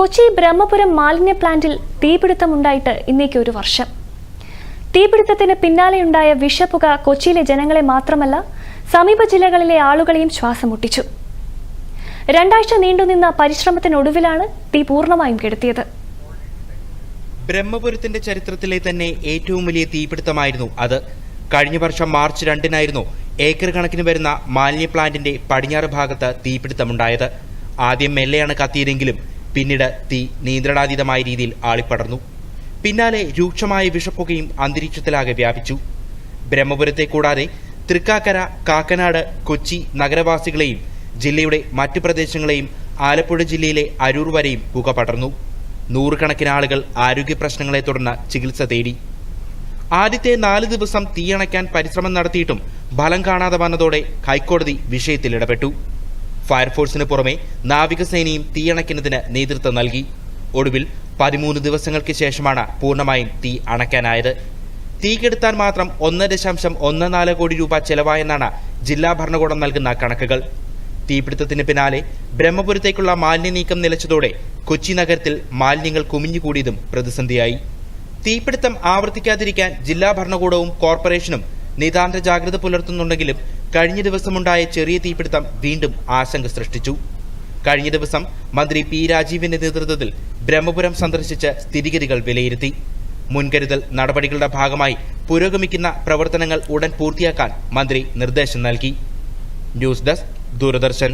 കൊച്ചി ബ്രഹ്മപുരം മാലിന്യ പ്ലാന്റിൽ തീപിടുത്തമുണ്ടായിട്ട് ഇന്നേക്ക് ഒരു വർഷം. തീപിടുത്തത്തിന് പിന്നാലെയുണ്ടായ വിഷപ്പുക കൊച്ചിയിലെ ജനങ്ങളെ മാത്രമല്ല സമീപ ജില്ലകളിലെ ആളുകളെയും ശ്വാസം മുട്ടിച്ചു രണ്ടാഴ്ച നീണ്ടുനിന്ന പരിശ്രമത്തിനൊടുവിലാണ് തീ പൂർണമായും കെടുത്തിയത്. ബ്രഹ്മപുരത്തിന്റെ ചരിത്രത്തിലെ തന്നെ ഏറ്റവും വലിയ തീപിടുത്തമായിരുന്നു അത്. കഴിഞ്ഞ വർഷം മാർച്ച് രണ്ടിനായിരുന്നു ഏക്കർ കണക്കിന് വരുന്ന മാലിന്യ പ്ലാന്റിന്റെ പടിഞ്ഞാറ് ഭാഗത്ത് തീപിടുത്തമുണ്ടായത്. ആദ്യം മെല്ലെയാണ് കത്തിയതെങ്കിലും പിന്നീട് തീ നിയന്ത്രണാതീതമായ രീതിയിൽ ആളിപ്പടർന്നു. പിന്നാലെ രൂക്ഷമായ വിഷപ്പുകയും അന്തരീക്ഷത്തിലാകെ വ്യാപിച്ചു. ബ്രഹ്മപുരത്തെ കൂടാതെ തൃക്കാക്കര കാക്കനാട് കൊച്ചി നഗരവാസികളെയും ജില്ലയുടെ മറ്റു പ്രദേശങ്ങളെയും ആലപ്പുഴ ജില്ലയിലെ അരൂർ വരെയും പുക പടർന്നു. നൂറുകണക്കിന് ആളുകൾ ആരോഗ്യ പ്രശ്നങ്ങളെ തുടർന്ന് ചികിത്സ തേടി. ആദ്യത്തെ നാല് ദിവസം തീയണയ്ക്കാൻ പരിശ്രമം നടത്തിയിട്ടും ഫലം കാണാതെ വന്നതോടെ ഹൈക്കോടതി വിഷയത്തിൽ ഇടപെട്ടു. ഫയർഫോഴ്സിന് പുറമെ നാവികസേനയും തീയണയ്ക്കുന്നതിന് നേതൃത്വം നൽകി. ഒടുവിൽ പതിമൂന്ന് ദിവസങ്ങൾക്ക് ശേഷമാണ് പൂർണമായും തീ അണയ്ക്കാനായത്. തീ കെടുത്താൻ മാത്രം ഒന്ന് ദശാംശം ഒന്ന് നാല് കോടി രൂപ ചെലവായെന്നാണ് ജില്ലാ ഭരണകൂടം നൽകുന്ന കണക്കുകൾ. തീപിടുത്തത്തിന് പിന്നാലെ ബ്രഹ്മപുരത്തേക്കുള്ള മാലിന്യ നീക്കം നിലച്ചതോടെ കൊച്ചി നഗരത്തിൽ മാലിന്യങ്ങൾ കുമിഞ്ഞുകൂടിയതും പ്രതിസന്ധിയായി. തീപിടുത്തം ആവർത്തിക്കാതിരിക്കാൻ ജില്ലാ ഭരണകൂടവും കോർപ്പറേഷനും നിതാന്ത ജാഗ്രത പുലർത്തുന്നുണ്ടെങ്കിലും കഴിഞ്ഞ ദിവസമുണ്ടായ ചെറിയ തീപിടുത്തം വീണ്ടും ആശങ്ക സൃഷ്ടിച്ചു. കഴിഞ്ഞ ദിവസം മന്ത്രി പി രാജീവിന്റെ നേതൃത്വത്തിൽ ബ്രഹ്മപുരം സന്ദർശിച്ച് സ്ഥിതിഗതികൾ വിലയിരുത്തി. മുൻകരുതൽ നടപടികളുടെ ഭാഗമായി പുരോഗമിക്കുന്ന പ്രവർത്തനങ്ങൾ ഉടൻ പൂർത്തിയാക്കാൻ മന്ത്രി നിർദ്ദേശം നൽകി. News desk Doordarshan.